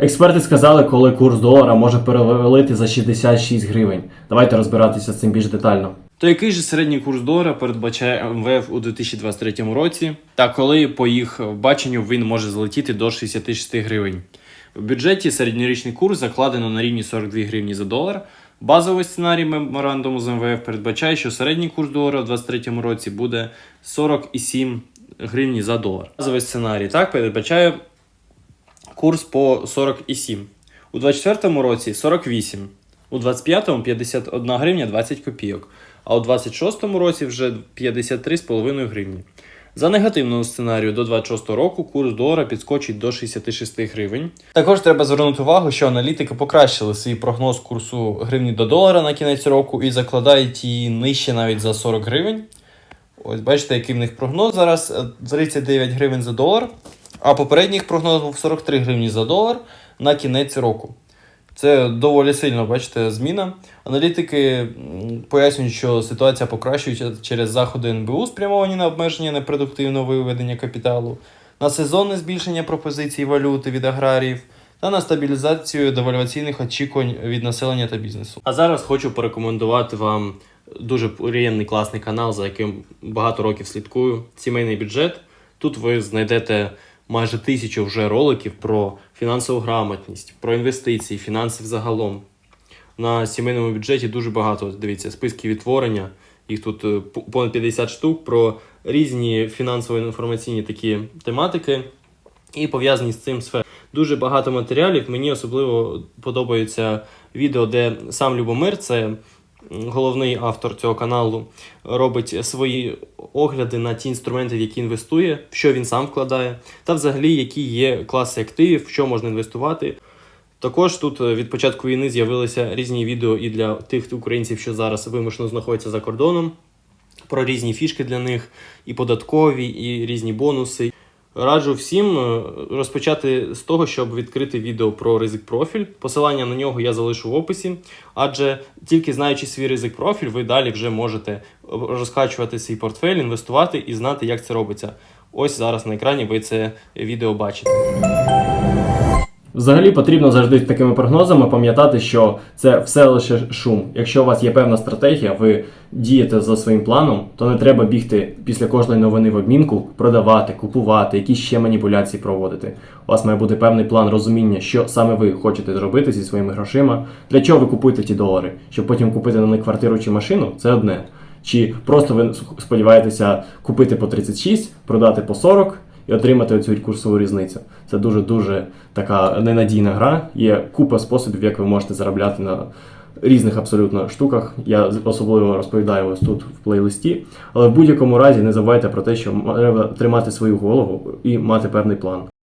Експерти сказали, коли курс долара може перевалити за 66 гривень. Давайте розбиратися з цим більш детально. То який же середній курс долара передбачає МВФ у 2023 році, та коли по їх баченню він може злетіти до 66 гривень? В бюджеті середньорічний курс закладено на рівні 42 гривні за долар. Базовий сценарій меморандуму з МВФ передбачає, що середній курс долара у 2023 році буде 47 гривні за долар. Базовий сценарій так передбачає курс по 40,7. У 2024 році 48. У 25-му 51 гривня 20 копійок, а у 26-му році вже 53,5 гривні. За негативного сценарію до 26 року курс долара підскочить до 66 гривень. Також треба звернути увагу, що аналітики покращили свій прогноз курсу гривні до долара на кінець року і закладають її нижче навіть за 40 гривень. Ось бачите, який в них прогноз зараз е, 39 гривень за долар, а попередній їх прогноз був 43 гривні за долар на кінець року. Це доволі сильно, бачите, зміна. Аналітики пояснюють, що ситуація покращується через заходи НБУ, спрямовані на обмеження непродуктивного виведення капіталу, на сезонне збільшення пропозицій валюти від аграріїв та на стабілізацію девальваційних очікувань від населення та бізнесу. А зараз хочу порекомендувати вам дуже приємний класний канал, за яким багато років слідкую. Сімейний бюджет. Тут ви знайдете майже тисячу вже роликів про фінансову грамотність, про інвестиції, фінанси взагалом. На сімейному бюджеті дуже багато. Дивіться, списки відтворення. Їх тут е, понад 50 штук про різні фінансово-інформаційні такі тематики і пов'язані з цим сфери. Дуже багато матеріалів. Мені особливо подобаються відео, де сам Любомир, це головний автор цього каналу, робить свої огляди на ті інструменти, в які інвестує, в що він сам вкладає, та взагалі які є класи активів, в що можна інвестувати. Також тут е, від початку війни з'явилися різні відео і для тих українців, що зараз вимушено знаходяться за кордоном, про різні фішки для них, і податкові, і різні бонуси. Раджу всім е, розпочати з того, щоб відкрити відео про ризик профіль. Посилання на нього я залишу в описі, адже тільки знаючи свій ризик профіль, ви далі вже можете розкачувати свій портфель, інвестувати і знати, як це робиться. Ось зараз на екрані ви це відео бачите. Взагалі потрібно завжди з такими прогнозами пам'ятати, що це все лише шум. Якщо у вас є певна стратегія, ви дієте за своїм планом, то не треба бігти після кожної новини в обмінку, продавати, купувати, якісь ще маніпуляції проводити. У вас має бути певний план розуміння, що саме ви хочете зробити зі своїми грошима, для чого ви купуєте ті долари, щоб потім купити на них квартиру чи машину, це одне. Чи просто ви сподіваєтеся купити по 36, продати по 40 і отримати оцю курсову різницю. Це дуже-дуже така ненадійна гра. Є купа способів, як ви можете заробляти на різних абсолютно штуках. Я особливо розповідаю ось тут в плейлисті. Але в будь-якому разі не забувайте про те, що треба тримати свою голову і мати певний план.